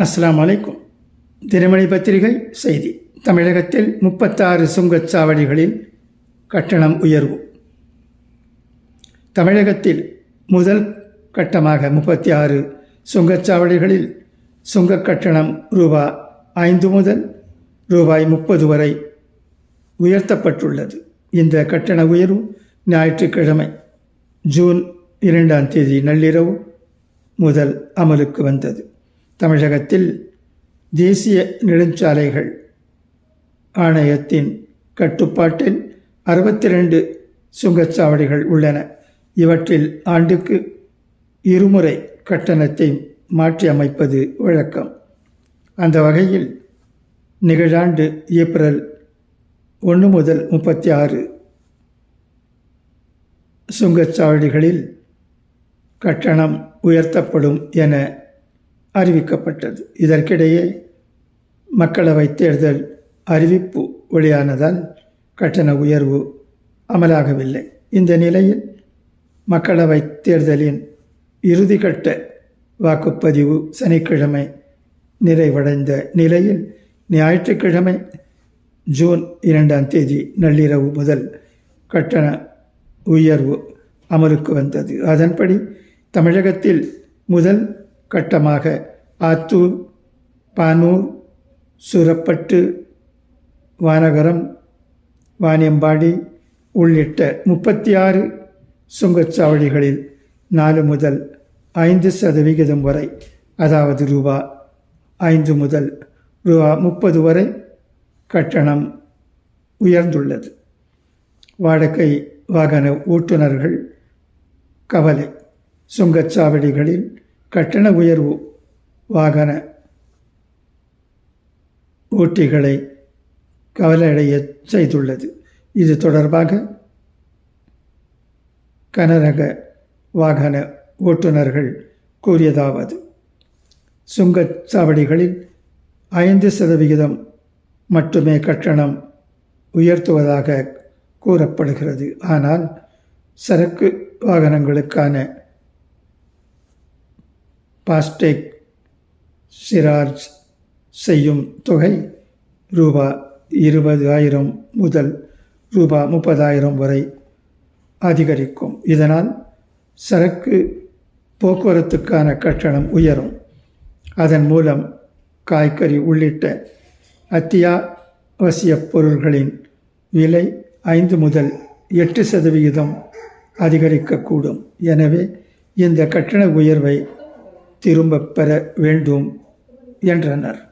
அஸ்லாம் வலைக்கும் தினமணி பத்திரிகை செய்தி. தமிழகத்தில் முப்பத்தாறு சுங்கச்சாவடிகளில் கட்டணம் உயர்வு. தமிழகத்தில் முதல் கட்டமாக முப்பத்தி ஆறு சுங்கச்சாவடிகளில் சுங்கக் கட்டணம் ரூபா ஐந்து முதல் ரூபாய் முப்பது வரை உயர்த்தப்பட்டுள்ளது. இந்த கட்டண உயர்வு ஞாயிற்றுக்கிழமை ஜூன் இரண்டாம் தேதி நள்ளிரவு முதல் அமலுக்கு வந்தது. தமிழகத்தில் தேசிய நெடுஞ்சாலைகள் ஆணையத்தின் கட்டுப்பாட்டில் அறுபத்தி ரெண்டு சுங்கச்சாவடிகள் உள்ளன. இவற்றில் ஆண்டுக்கு இருமுறை கட்டணத்தை மாற்றி அமைப்பது வழக்கம். அந்த வகையில் நிகழாண்டு ஏப்ரல் ஒன்று முதல் முப்பத்தி ஆறு சுங்கச்சாவடிகளில் கட்டணம் உயர்த்தப்படும் என அறிவிக்கப்பட்டது. இதற்கிடையே மக்களவைத் தேர்தல் அறிவிப்பு வெளியானதால் கட்டண உயர்வு அமலாகவில்லை. இந்த நிலையில் மக்களவைத் தேர்தலின் இறுதிக்கட்ட வாக்குப்பதிவு சனிக்கிழமை நிறைவடைந்த நிலையில் ஞாயிற்றுக்கிழமை ஜூன் இரண்டாம் தேதி நள்ளிரவு முதல் கட்டண உயர்வு அமலுக்கு வந்தது. அதன்படி தமிழகத்தில் முதல் கட்டமாக ஆத்தூர் பானூர் சுரப்பட்டு வானகரம் வாணியம்பாடி உள்ளிட்ட முப்பத்தி ஆறு சுங்கச்சாவடிகளில் நாலு முதல் ஐந்து சதவிகிதம் வரை அதாவது ரூபா ஐந்து முதல் ரூபா முப்பது வரை கட்டணம் உயர்ந்துள்ளது. வாடகை வாகன ஓட்டுநர்கள் கவலை. சுங்கச்சாவடிகளில் கட்டண உயர்வு வாகன ஓட்டிகளை கவலையடைய செய்துள்ளது. இது தொடர்பாக கனரக வாகன ஓட்டுநர்கள் கூறியதாவது சுங்கச்சாவடிகளில் ஐந்து சதவிகிதம் மட்டுமே கட்டணம் உயர்த்துவதாக கூறப்படுகிறது. ஆனால் சரக்கு வாகனங்களுக்கான பாஸ்டேக் சிரார்ஜ் செய்யும் தொகை ரூபா இருபதாயிரம் முதல் ரூபா முப்பதாயிரம் வரை அதிகரிக்கும். இதனால் சரக்கு போக்குவரத்துக்கான கட்டணம் உயரும். அதன் மூலம் காய்கறி உள்ளிட்ட அத்தியாவசிய பொருள்களின் விலை ஐந்து முதல் எட்டு சதவிகிதம் அதிகரிக்கக்கூடும். எனவே இந்த கட்டண உயர்வை திரும்பப் பெற வேண்டும் என்றனர்.